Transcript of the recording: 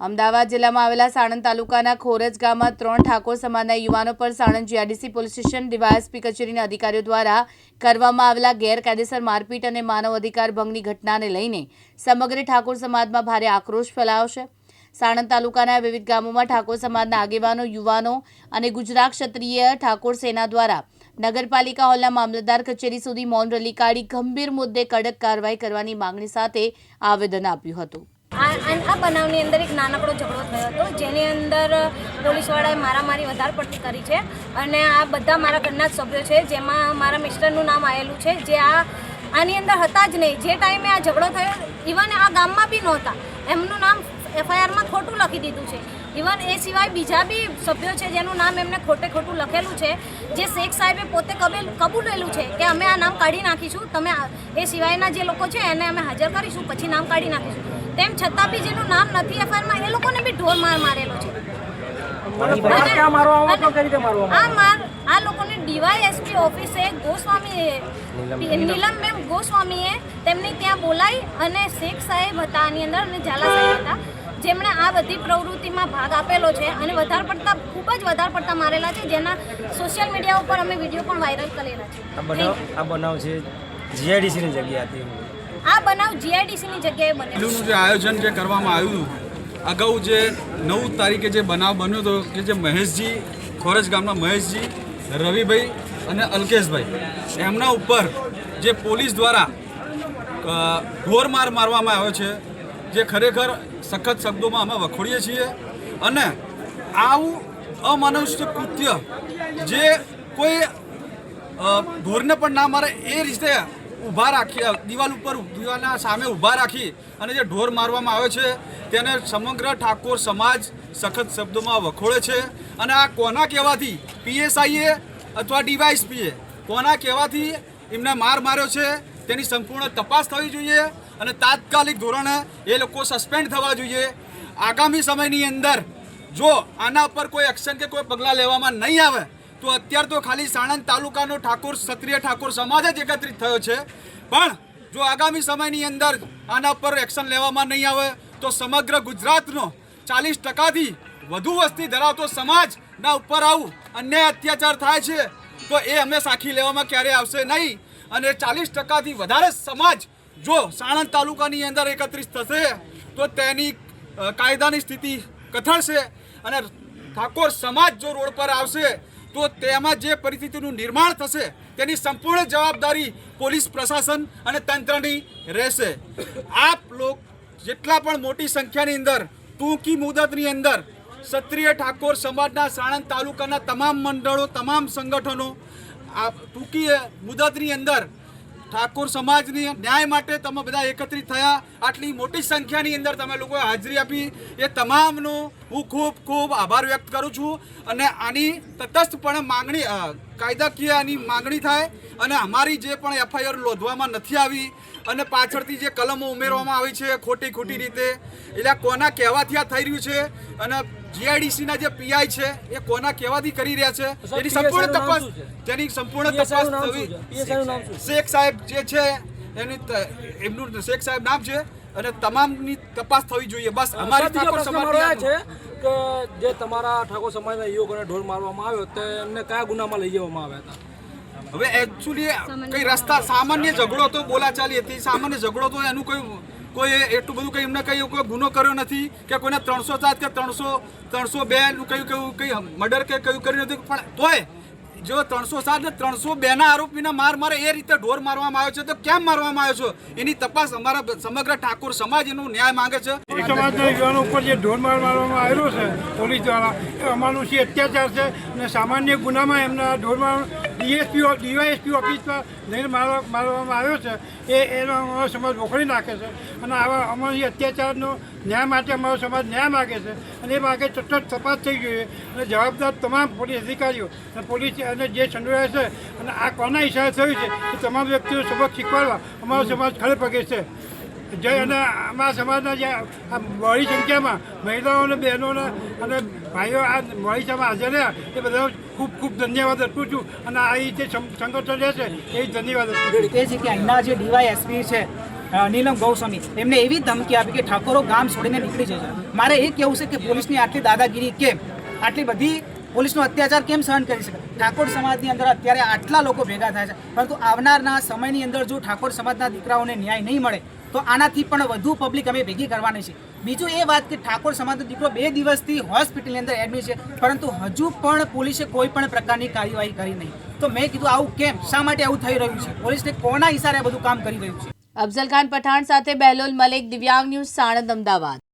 અમદાવાદ જિલ્લામાં આવેલા સાણંદ તાલુકાના ખોરજ ગામમાં ત્રણ ઠાકોર સમાજના યુવાનો પર Sanand GRDC police station, DYSP કચેરીના અધિકારીઓ દ્વારા કરવામાં આવેલા ગેરકાયદેસર મારપીટ અને માનવ અધિકાર ભંગની ઘટનાને લઈને સમગ્ર ઠાકોર સમાજમાં ભારે આક્રોશ ફેલાયો છે. સાણંદ તાલુકાના વિવિધ ગામોમાં ઠાકોર સમાજના આગેવાનો, યુવાનો અને ગુજરાત ક્ષત્રિય ઠાકોર સેના દ્વારા નગરપાલિકા હોલના મામલતદાર કચેરી સુધી મૌન રેલી કાઢી ગંભીર મુદ્દે કડક કાર્યવાહી કરવાની માંગણી સાથે આવેદન આપ્યું હતું. આ બનાવની અંદર એક નાનકડો ઝઘડો થયો હતો, જેની અંદર પોલીસવાળાએ મારામારી વધારે પડતી કરી છે અને આ બધા મારા ઘરના જ સભ્યો છે, જેમાં મારા મિસ્ટરનું નામ આવેલું છે, જે આ આની અંદર હતા જ નહીં. જે ટાઈમે આ ઝઘડો થયો, ઇવન આ ગામમાં બી નહોતા. એમનું નામ એફઆઈઆરમાં ખોટું લખી દીધું છે. ઇવન એ સિવાય બીજા બી સભ્યો છે, જેનું નામ એમને ખોટે ખોટું લખેલું છે, જે શેખ સાહેબે પોતે કબેલ કબૂલેલું છે કે અમે આ નામ કાઢી નાખીશું, તમે એ સિવાયના જે લોકો છે એને અમે હાજર કરીશું, પછી નામ કાઢી નાખીશું. તેમ છતાં બી જેનું નામ નથી એફઆઈઆરમાં એ લોકોને બી ઢોર માર મારેલો છે. આ માર આ લોકોને ડીવાયએસપી ઓફિસે ગોસ્વામી નીલમ મેમ. ગોસ્વામીએ તેમને ત્યાં બોલાવી અને શેખ સાહેબ હતા આની અંદર અને ઝાલા સાહેબ હતા જેમણે આ બધી પ્રવૃત્તિમાં ભાગ આપેલો છે અને વધારે પડતા ખૂબ જ વધારે પડતા મારેલા છે જેના સોશિયલ મીડિયા ઉપર અમે વીડિયો પણ વાયરલ કરેલા આ છે બનાવ આ બનાવ છે જીઆઈડીસીની જગ્યા હતી આ બનાવ જીઆઈડીસીની જગ્યાએ બનેલો જે આયોજન જે કરવામાં આવ્યું, અગાઉ જે નવ તારીખે જે બનાવ બન્યો હતો કે જે મહેશજી, ખોરજ ગામના મહેશજી, રવિભાઈ અને અલ્કેશભાઈ, એમના ઉપર જે પોલીસ દ્વારા ઘોરમાર મારવામાં આવ્યો છે, જે ખરેખર સખત શબ્દોમાં અમે વખોડીએ છીએ અને આવું અમાનુષ્ય કૃત્ય જે કોઈ ઘોરને પણ ના મારે એ રીતે ઊભા રાખી દિવાલ ઉપર દિવાલના સામે ઊભા રાખી અને જે ઢોર મારવામાં આવે છે, તેને સમગ્ર ઠાકોર સમાજ સખત શબ્દોમાં વખોળે છે. અને આ કોના કહેવાથી? પીએસઆઈએ અથવા ડીવાયસપીએ? કોના કહેવાથી એમને માર માર્યો છે? તેની સંપૂર્ણ તપાસ થવી જોઈએ અને તાત્કાલિક ધોરણે એ લોકો સસ્પેન્ડ થવા જોઈએ. આગામી સમયની અંદર જો આના પર કોઈ એક્શન કે કોઈ પગલાં લેવામાં નહીં આવે તો અત્યાર તો ખાલી સાણંદ તાલુકાનો ઠાકોર, ક્ષત્રિય ઠાકોર સમાજ જ એકત્રિત થયો છે. પણ જો આગામી સમયની અંદર આના પર એક્શન લેવામાં નહીં આવે, તો સમગ્ર ગુજરાતનો ચાલીસ ટકાથી વધુ વસ્તી ધરાવતો સમાજના ઉપર આવું અન્યાય અત્યાચાર થાય છે, તો એ અમે સાખી લેવામાં ક્યારેય આવશે નહીં. અને ચાલીસ ટકાથી વધારે સમાજ જો સાણંદ તાલુકાની અંદર એકત્રિત થશે, તો તેની કાયદાની સ્થિતિ કથળશે અને ઠાકોર સમાજ જો રોડ પર આવશે તો તેમાં જે પરિસ્થિતિનું નિર્માણ થશે, તેની સંપૂર્ણ જવાબદારી પોલીસ પ્રશાસન અને તંત્રની રહેશે. આપ લોક જેટલા પણ મોટી સંખ્યાની અંદર, ટૂંકી મુદતની અંદર, ક્ષત્રિય ઠાકોર સમાજના સાણંદ તાલુકાના તમામ મંડળો, તમામ સંગઠનો, આ ટૂંકી મુદતની અંદર ઠાકોર સમાજની ન્યાય માટે તમે બધા એકત્રિત થયા. આટલી મોટી સંખ્યાની અંદર તમે લોકોએ હાજરી આપી. એ તમામનો હું ખૂબ ખૂબ આભાર વ્યક્ત કરું છું. અને આની તટસ્થપણે માંગણી કાયદાકીય આની માંગણી થાય અને અમારી જે પણ એફઆઈઆર લોધવામાં નથી આવી અને પાછળથી જે કલમો ઉમેરવામાં આવી છે ખોટી ખોટી રીતે, એટલે કોના કહેવાથી આ થઈ રહ્યું છે અને જીઆઈડીસીના જે પીઆઈ છે એ કોના કહેવાથી કરી રહ્યા છે તેની એની સંપૂર્ણ તપાસ તેની સંપૂર્ણ તપાસ થવી? શેખ સાહેબ જે છે એની એમનું શેખ સાહેબ નામ છે અને તમામની તપાસ થવી જોઈએ. બસ અમારી ઠાકોર સમાજની છે કે જે તમારા ઠાકોર સમાજના યુવકોને ઢોર મારવામાં આવ્યો તે એમને કયા ગુનામાં લઈ જવામાં આવ્યા હતા? હવે એકચ્યુઅલી કઈ રસ્તા સામાન્ય ઝઘડો તો બોલાચાલી હતી. સામાન્ય ઝઘડો તો એનું કોઈ કોઈ એટલું બધું કંઈ એમને કંઈ કોઈ ગુનો કર્યો નથી કે કોઈને ત્રણસો સાત કે ત્રણસો ત્રણસો બે નું કયું કયું કઈ મર્ડર કે કયું કર્યું નથી. પણ તોય જો ત્રણસો સાત ને ત્રણસો બે ના આરોપીને માર મારે એ રીતે ઢોર મારવામાં આવ્યો છે, તો કેમ મારવામાં આવ્યો છે? એની તપાસ અમારા સમગ્ર ઠાકોર સમાજ એનું ન્યાય માંગે છે. સમાજના યુવાનો ઉપર જે ઢોર માર મારવામાં આવેલો છે, પોલીસ દ્વારા, એ છે અત્યાચાર છે? અને સામાન્ય ગુનામાં એમના ઢોર માર ડીએસપી ડીવાયએસપી ઓફિસમાં લઈને મારવા મારવામાં આવ્યો છે, એ એનો અમારો સમાજ વખોડી નાખે છે. અને આવા અમારી અત્યાચારનો ન્યાય માટે અમારો સમાજ ન્યાય માગે છે. અને એ માગે સતત તપાસ થઈ જોઈએ. અને જવાબદાર તમામ પોલીસ અધિકારીઓ અને પોલીસ અને જે સંડોવાય છે, અને આ કોના હિસાબે થયું છે, એ તમામ વ્યક્તિઓ સબક શીખવાડવા અમારો સમાજ ખડે પગે છે. જય અને અમારા સમાજના જે આ બહોળી સંખ્યામાં મહિલાઓ અને બહેનોને અને ભાઈઓ, આ મોડી સભા હાજર રહ્યા. એ બધા ખૂબ ખૂબ ધન્યવાદ અર્પું છું. અને આ જે સંગઠન રહેશે એ ધન્યવાદ અર્પું છે. કે અહીંના જે ડીવાયએસપી છે નીલમ ગૌસ્વામી, એમને એવી ધમકી આપી કે ઠાકોરો ગામ છોડીને નીકળી જશે મારે એ કહેવું છે કે પોલીસની આટલી દાદાગીરી કેમ? આટલી બધી પોલીસનો અત્યાચાર કેમ સહન કરી શકે? ઠાકોર સમાજની અંદર અત્યારે આટલા લોકો ભેગા થાય છે, પરંતુ આવનારના સમયની અંદર જો ઠાકોર સમાજના દીકરાઓને ન્યાય નહીં મળે, તો આનાથી પણ વધુ પબ્લિક અમે ભેગી કરવાની છે. બીજું એ વાત કે ઠાકોર સમાજનો દીકરો બે દિવસથી હોસ્પિટલની અંદર એડમિટ છે, પરંતુ હજુ પણ પોલીસે કોઈ પણ પ્રકારની કાર્યવાહી કરી નહીં. તો મેં કીધું, આવું કેમ? શા માટે આવું થઈ રહ્યું છે? પોલીસને કોના ઇશારે બધું કામ કરી રહ્યું છે? અફઝલ ખાન પઠાણ સાથે બહેલોલ મલેક, દિવ્યાંગ ન્યૂઝ સાણંદ, અમદાવાદ.